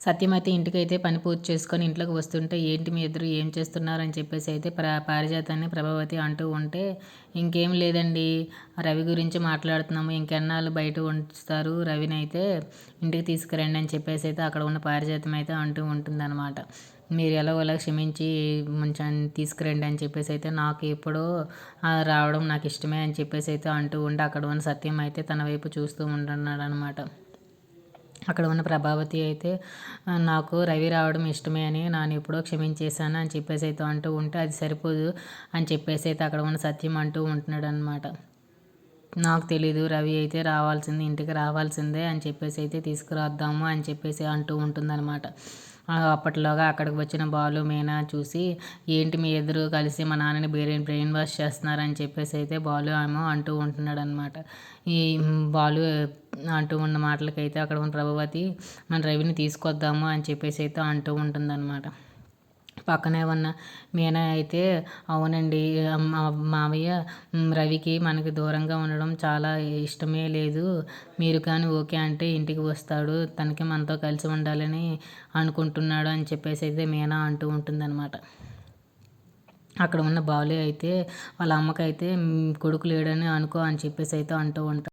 సత్యం అయితే ఇంటికైతే పని పూర్తి చేసుకొని ఇంట్లోకి వస్తుంటే ఏంటి మీ ఇద్దరు ఏం చేస్తున్నారు అని చెప్పేసి అయితే ప్ర పారిజాతాన్ని ప్రభావతి అంటూ ఉంటే ఇంకేం లేదండి. రవి గురించి మాట్లాడుతున్నాము. ఇంకెన్నాళ్ళు బయట ఉంచుతారు రవిని అయితే ఇంటికి తీసుకురండి అని చెప్పేసి అయితే అక్కడ ఉన్న పారిజాతం అయితే అంటూ ఉంటుందన్నమాట. మీరు ఎలా క్షమించి మంచి తీసుకురండి అని చెప్పేసి అయితే నాకు ఎప్పుడో రావడం నాకు ఇష్టమే అని చెప్పేసి అయితే అంటూ ఉండి అక్కడ ఉన్న సత్యం అయితే తన వైపు చూస్తూ ఉంటున్నాడు అనమాట అక్కడ ఉన్న ప్రభావతి అయితే నాకు రవి రావడం ఇష్టమే అని నేను ఎప్పుడో క్షమించేశాను అని చెప్పేసి అయితే అంటూ ఉంటే అది సరిపోదు అని చెప్పేసి అయితే అక్కడ ఉన్న సత్యం అంటూ ఉంటున్నాడు అనమాట నాకు తెలీదు రవి అయితే రావాల్సింది ఇంటికి రావాల్సిందే అని చెప్పేసి అయితే తీసుకురాద్దాము అని చెప్పేసి అంటూ ఉంటుందన్నమాట. అప్పట్లోగా అక్కడికి వచ్చిన బాలు మీనా చూసి ఏంటి మీ ఇద్దరు కలిసి మా నాన్నని బ్రెయిన్ బ్రెయిన్ వాష్ చేస్తున్నారని చెప్పేసి అయితే బాలు ఏమో అంటూ ఉంటున్నాడు అనమాట ఈ బాలు అంటూ ఉన్న మాటలకైతే అక్కడ ఉన్న ప్రభావతి మన రవిని తీసుకొద్దాము అని చెప్పేసి అయితే అంటూ ఉంటుందన్నమాట. పక్కనే ఉన్న మీనా అయితే అవునండి మావయ్య రవికి మనకి దూరంగా ఉండడం చాలా ఇష్టమే లేదు. మీరు కానీ ఓకే అంటే ఇంటికి వస్తాడు. తనకి మనతో కలిసి ఉండాలని అనుకుంటున్నాడు అని చెప్పేసి అయితే మీనా అంటూ ఉంటుందన్నమాట. అక్కడ ఉన్న బాలు అయితే వాళ్ళ అమ్మకైతే కొడుకు లేడని అనుకో అని చెప్పేసి అయితే అంటూ ఉంటాడు